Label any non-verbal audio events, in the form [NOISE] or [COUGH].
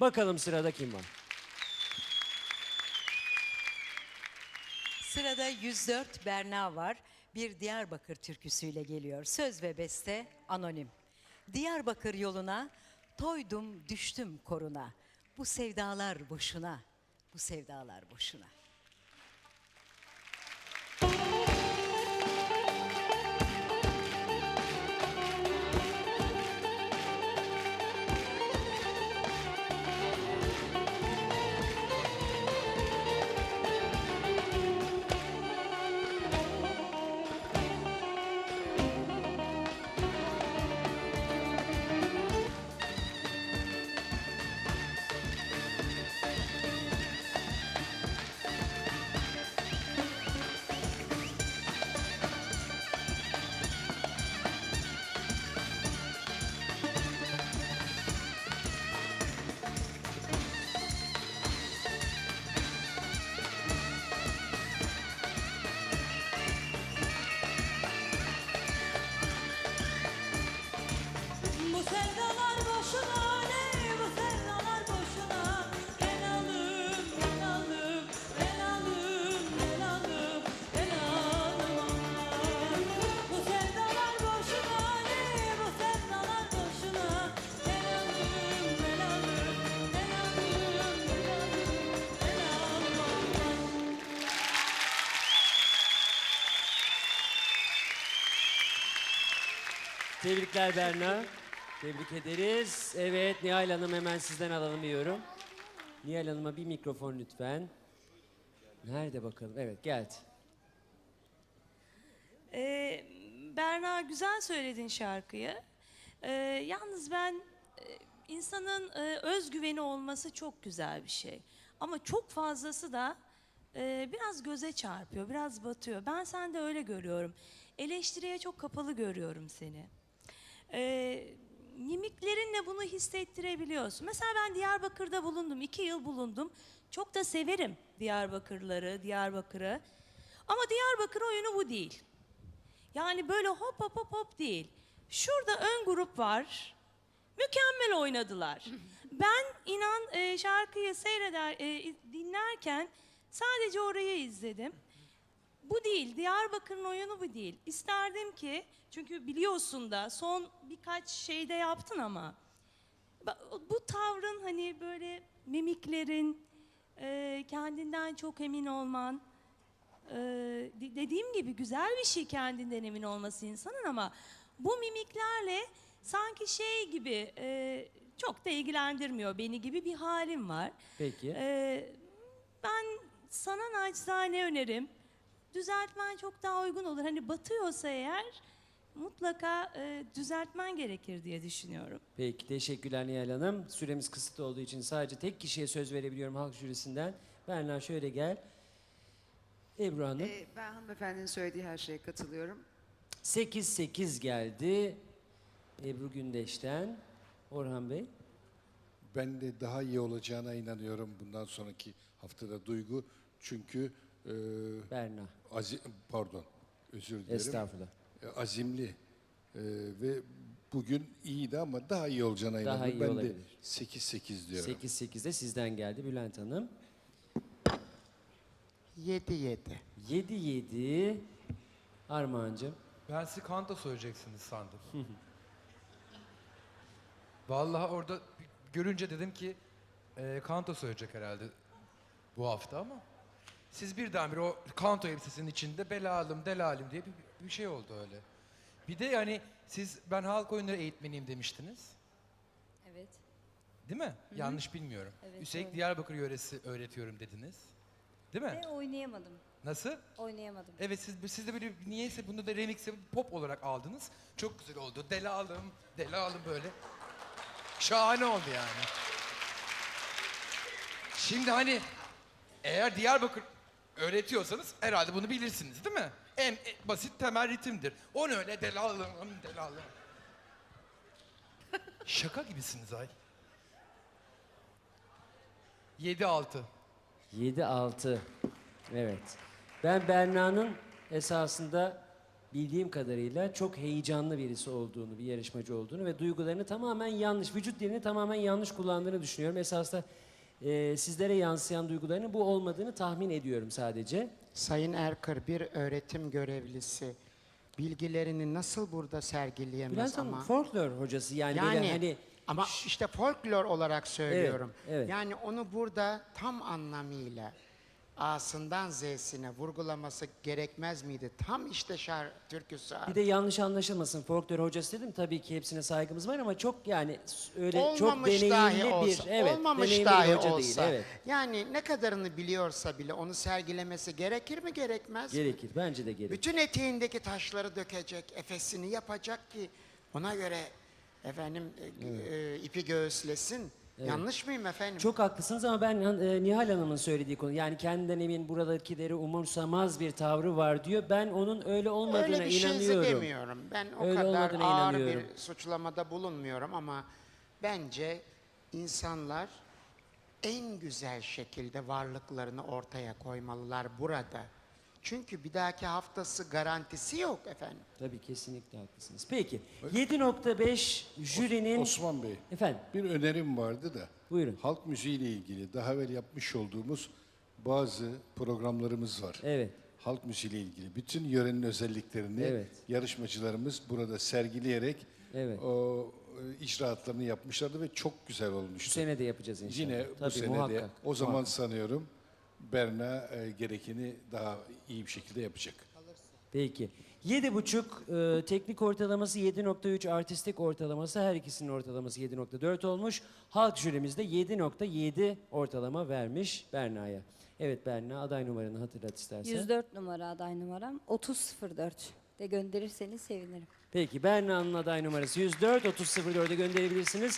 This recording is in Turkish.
Bakalım sırada kim var? Sırada 104 Berna var. Bir Diyarbakır türküsüyle geliyor. Söz ve beste anonim. Diyarbakır yoluna toydum düştüm koruna. Bu sevdalar boşuna. Bu sevdalar boşuna. Tebrikler Berna. Tebrik ederiz. Evet Nihal Hanım hemen sizden alalım diyorum. Nihal Hanım'a bir mikrofon lütfen. Nerede bakalım? Evet geldi. Ee, Berna güzel söyledin şarkıyı. Ee, yalnız ben e, insanın e, özgüveni olması çok güzel bir şey. Ama çok fazlası da e, biraz göze çarpıyor, biraz batıyor. Ben sende öyle görüyorum. Eleştiriye çok kapalı görüyorum seni. Ee, mimiklerinle bunu hissettirebiliyorsun. Mesela ben Diyarbakır'da bulundum, iki yıl bulundum. Çok da severim Diyarbakırları, Diyarbakır'ı. Ama Diyarbakır oyunu bu değil. Yani böyle hop hop hop hop değil. Şurada ön grup var. Mükemmel oynadılar. [LAUGHS] Ben inan e, şarkıyı seyreder, e, dinlerken sadece orayı izledim. Bu değil, Diyarbakır'ın oyunu bu değil. İsterdim ki, çünkü biliyorsun da son birkaç şeyde yaptın ama bu tavrın hani böyle mimiklerin, e, kendinden çok emin olman, e, de- dediğim gibi güzel bir şey kendinden emin olması insanın ama bu mimiklerle sanki şey gibi e, çok da ilgilendirmiyor beni gibi bir halim var. Peki. E, ben sana naçizane önerim. Düzeltmen çok daha uygun olur. Hani batıyorsa eğer mutlaka e, düzeltmen gerekir diye düşünüyorum. Peki teşekkürler Nihal Hanım. Süremiz kısıtlı olduğu için sadece tek kişiye söz verebiliyorum halk jürisinden. Berna şöyle gel. Ebru Hanım. Ee, ben hanımefendinin söylediği her şeye katılıyorum. 8-8 geldi. Ebru Gündeş'ten. Orhan Bey. Ben de daha iyi olacağına inanıyorum bundan sonraki haftada Duygu. Çünkü e, Berna. azi- pardon özür dilerim. Estağfurullah. E, azimli e, ve bugün iyiydi ama daha iyi olacağına Daha inanıyorum. iyi ben olabilir. de 8-8 diyorum. 8-8'de sizden geldi Bülent Hanım. 7-7. 7-7. Armağan'cığım. Ben sizi kanto söyleyeceksiniz sandım. Vallahi orada görünce dedim ki e, kanto söyleyecek herhalde bu hafta ama siz birdenbire o kanto elbisesinin içinde belalım delalim diye bir, bir şey oldu öyle. Bir de yani siz ben halk oyunları eğitmeniyim demiştiniz. Evet. Değil mi? Yanlış bilmiyorum. Evet, Üstelik doğru. Diyarbakır yöresi öğretiyorum dediniz. Değil mi? Ve oynayamadım. Nasıl? Oynayamadım. Evet siz, siz de böyle niyeyse bunu da remix yapıp pop olarak aldınız. Çok güzel oldu. Delalım, delalım böyle. Şahane oldu yani. Şimdi hani eğer Diyarbakır öğretiyorsanız herhalde bunu bilirsiniz değil mi? En, en basit temel ritimdir. Onu öyle delalım, delalım. Şaka gibisiniz ay. 7-6. 7-6. Evet. Ben Berna'nın esasında bildiğim kadarıyla çok heyecanlı birisi olduğunu, bir yarışmacı olduğunu ve duygularını tamamen yanlış, vücut dilini tamamen yanlış kullandığını düşünüyorum. Esasında e, sizlere yansıyan duygularının bu olmadığını tahmin ediyorum sadece. Sayın Erkır bir öğretim görevlisi bilgilerini nasıl burada sergileyemez Bülent Hanım ama folklor hocası yani, yani böyle hani ama işte folklor olarak söylüyorum. evet. Yani onu burada tam anlamıyla A'sından Z'sine vurgulaması gerekmez miydi? Tam işte şar türküsü. bir de yanlış anlaşılmasın folklor hocası dedim tabii ki hepsine saygımız var ama çok yani öyle çok olmamış deneyimli dahi bir olsa, evet olmamış deneyimli dahi bir hoca olsa, değil evet. yani ne kadarını biliyorsa bile onu sergilemesi gerekir mi gerekmez mi? Gerekir bence de gerekir. Bütün eteğindeki taşları dökecek, efesini yapacak ki ona göre efendim e, e, ipi göğüslesin. Yanlış mıyım efendim? Çok haklısınız ama ben e, Nihal Hanım'ın söylediği konu yani kendinden emin buradakileri umursamaz bir tavrı var diyor. Ben onun öyle olmadığına Öyle bir şeyse inanıyorum. demiyorum. Ben o Öyle kadar olmadığına ağır inanıyorum. bir suçlamada bulunmuyorum ama bence insanlar en güzel şekilde varlıklarını ortaya koymalılar burada. Çünkü bir dahaki haftası garantisi yok efendim. Tabii kesinlikle haklısınız. Peki 7.5 jürinin Osman Bey, efendim bir önerim vardı da. Buyurun. Halk müziği ile ilgili daha evvel yapmış olduğumuz bazı programlarımız var. evet Halk müziği ile ilgili bütün yörenin özelliklerini Evet. yarışmacılarımız burada sergileyerek Evet. o e, icraatlarını yapmışlardı ve çok güzel bu olmuştu. sene de yapacağız inşallah. Yine Tabii, bu sene de muhakkak, o zaman muhakkak. sanıyorum Berna e, gerekeni daha iyi bir şekilde yapacak. Peki. 7.5 e, teknik ortalaması 7.3 artistik ortalaması her ikisinin ortalaması 7.4 olmuş. Halk jürimiz de 7.7 ortalama vermiş Berna'ya. Evet Berna aday numaranı hatırlat istersen. 104 numara aday numaram. 3004 de gönderirseniz sevinirim. Peki Berna'nın aday numarası 104 3004'e gönderebilirsiniz.